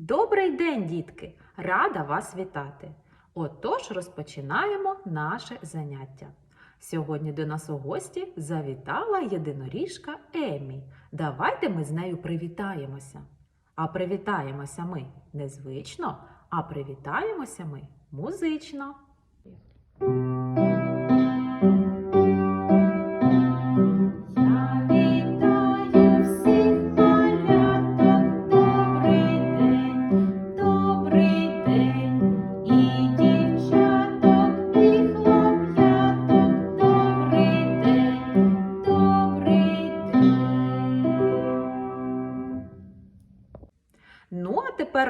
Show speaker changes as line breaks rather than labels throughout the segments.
Добрий день, дітки! Рада вас вітати! Отож, розпочинаємо наше заняття. Сьогодні до нас у гості завітала єдиноріжка Емі. Давайте ми з нею привітаємося. А привітаємося ми незвично, а привітаємося ми музично.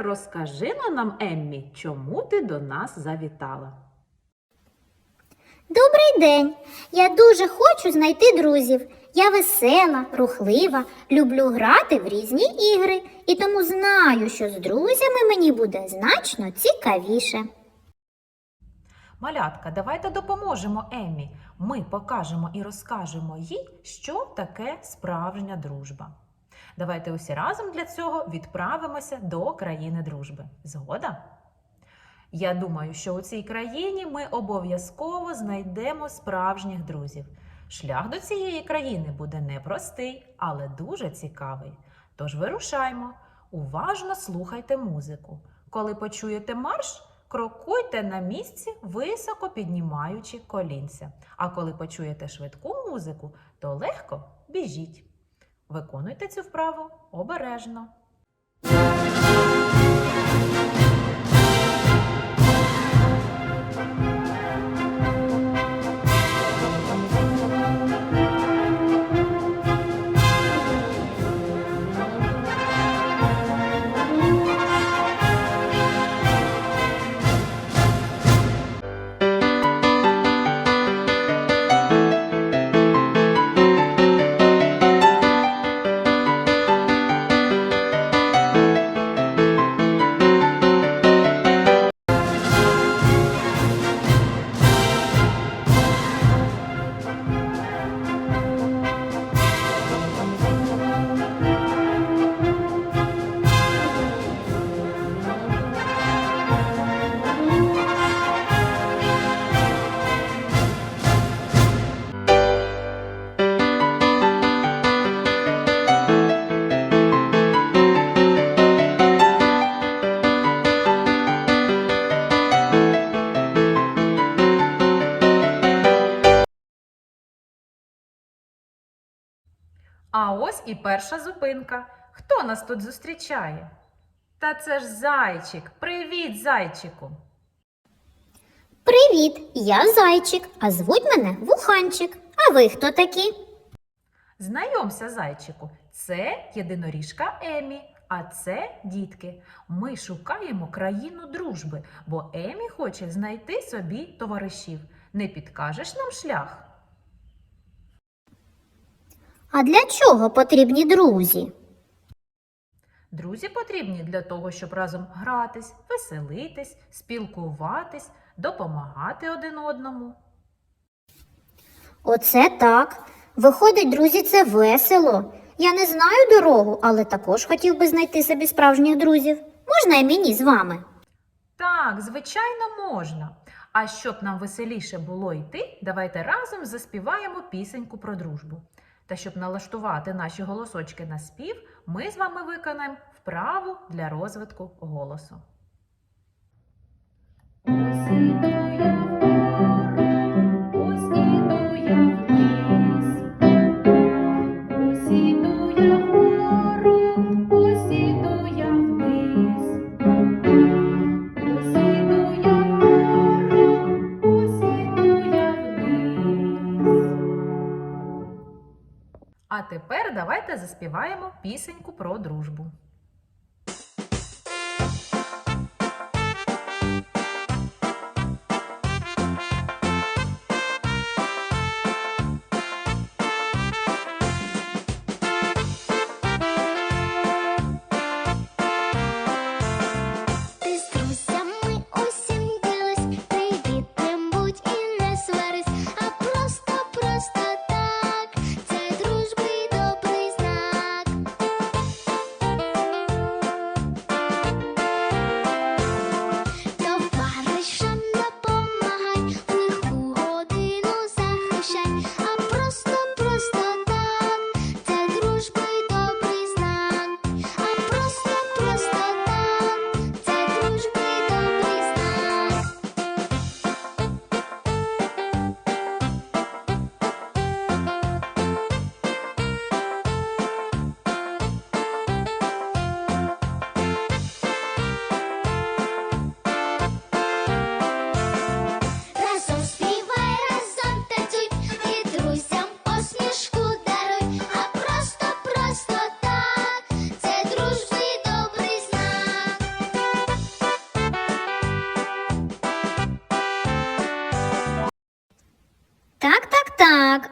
Розкажи но нам, Еммі, чому ти до нас завітала?
Добрий день! Я дуже хочу знайти друзів. Я весела, рухлива, люблю грати в різні ігри і тому знаю, що з друзями мені буде значно цікавіше.
Малятка, давайте допоможемо Еммі. Ми покажемо і розкажемо їй, що таке справжня дружба. Давайте усі разом для цього відправимося до країни дружби. Згода? Я думаю, що у цій країні ми обов'язково знайдемо справжніх друзів. Шлях до цієї країни буде непростий, але дуже цікавий. Тож вирушаймо, уважно слухайте музику. Коли почуєте марш, крокуйте на місці, високо піднімаючи колінця. А коли почуєте швидку музику, то легко біжіть. Виконуйте цю вправу обережно. А ось і перша зупинка. Хто нас тут зустрічає? Та це ж зайчик. Привіт, зайчику!
Привіт! Я зайчик, а звуть мене Вуханчик. А ви хто такі?
Знайомся, зайчику. Це єдиноріжка Емі, а це дітки. Ми шукаємо країну дружби, бо Емі хоче знайти собі товаришів. Не підкажеш нам шлях?
А для чого потрібні друзі?
Друзі потрібні для того, щоб разом гратись, веселитись, спілкуватись, допомагати один одному.
Оце так. Виходить, друзі, це весело. Я не знаю дорогу, але також хотів би знайти собі справжніх друзів. Можна і мені з вами?
Так, звичайно, можна. А щоб нам веселіше було йти, давайте разом заспіваємо пісеньку про дружбу. Та щоб налаштувати наші голосочки на спів, ми з вами виконаємо вправу для розвитку голосу. Тепер давайте заспіваємо пісеньку про дружбу.
晒好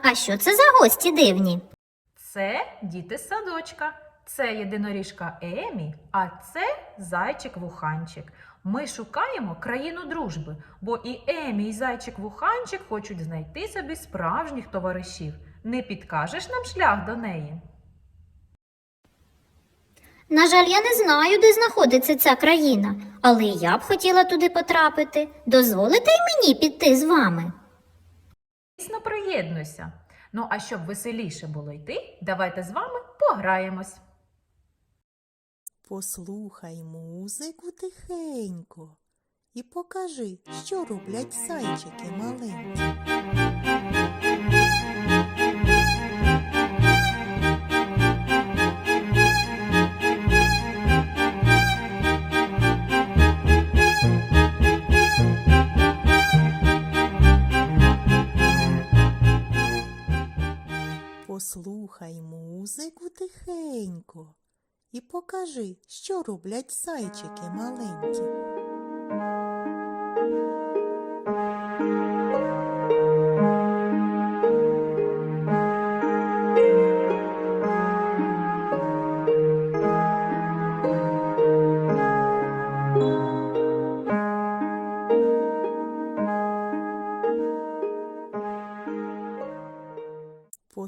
А що це за гості дивні?
Це діти з садочка. Це єдиноріжка Емі, а це зайчик-вуханчик. Ми шукаємо країну дружби, бо і Емі, і зайчик-вуханчик хочуть знайти собі справжніх товаришів. Не підкажеш нам шлях до неї?
На жаль, я не знаю, де знаходиться ця країна, але я б хотіла туди потрапити. Дозволите й мені піти з вами?
Звісно, приєднуйся. Ну а щоб веселіше було йти, давайте з вами пограємось.
Послухай музику тихенько і покажи, що роблять зайчики маленькі. Послухай музику тихенько і покажи, що роблять зайчики маленькі.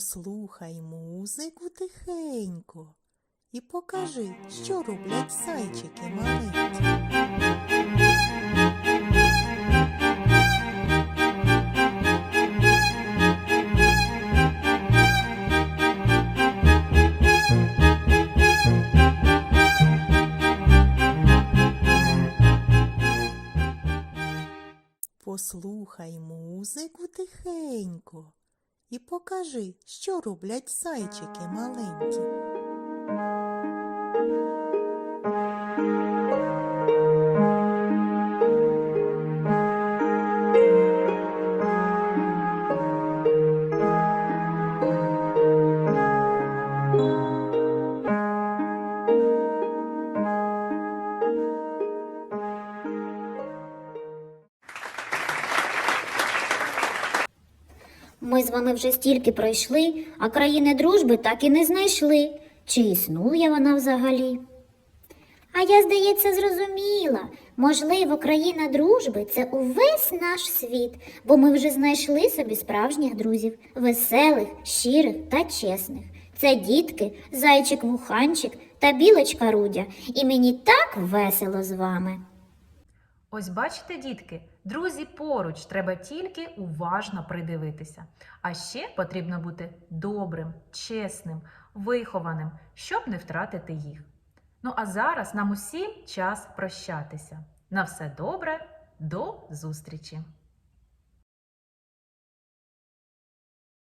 Послухай музику тихенько і покажи, що роблять зайчики маленькі. Послухай музику тихенько і покажи, що роблять зайчики маленькі.
Ми з вами вже стільки пройшли, а країни дружби так і не знайшли. Чи існує вона взагалі? А я, здається, зрозуміла. Можливо, країна дружби це увесь наш світ, бо ми вже знайшли собі справжніх друзів, веселих, щирих та чесних. Це дітки, зайчик вуханчик та білочка Рудя. І мені так весело з вами.
Ось бачите, дітки, друзі поруч, треба тільки уважно придивитися. А ще потрібно бути добрим, чесним, вихованим, щоб не втратити їх. Ну а зараз нам усім час прощатися. На все добре, до зустрічі!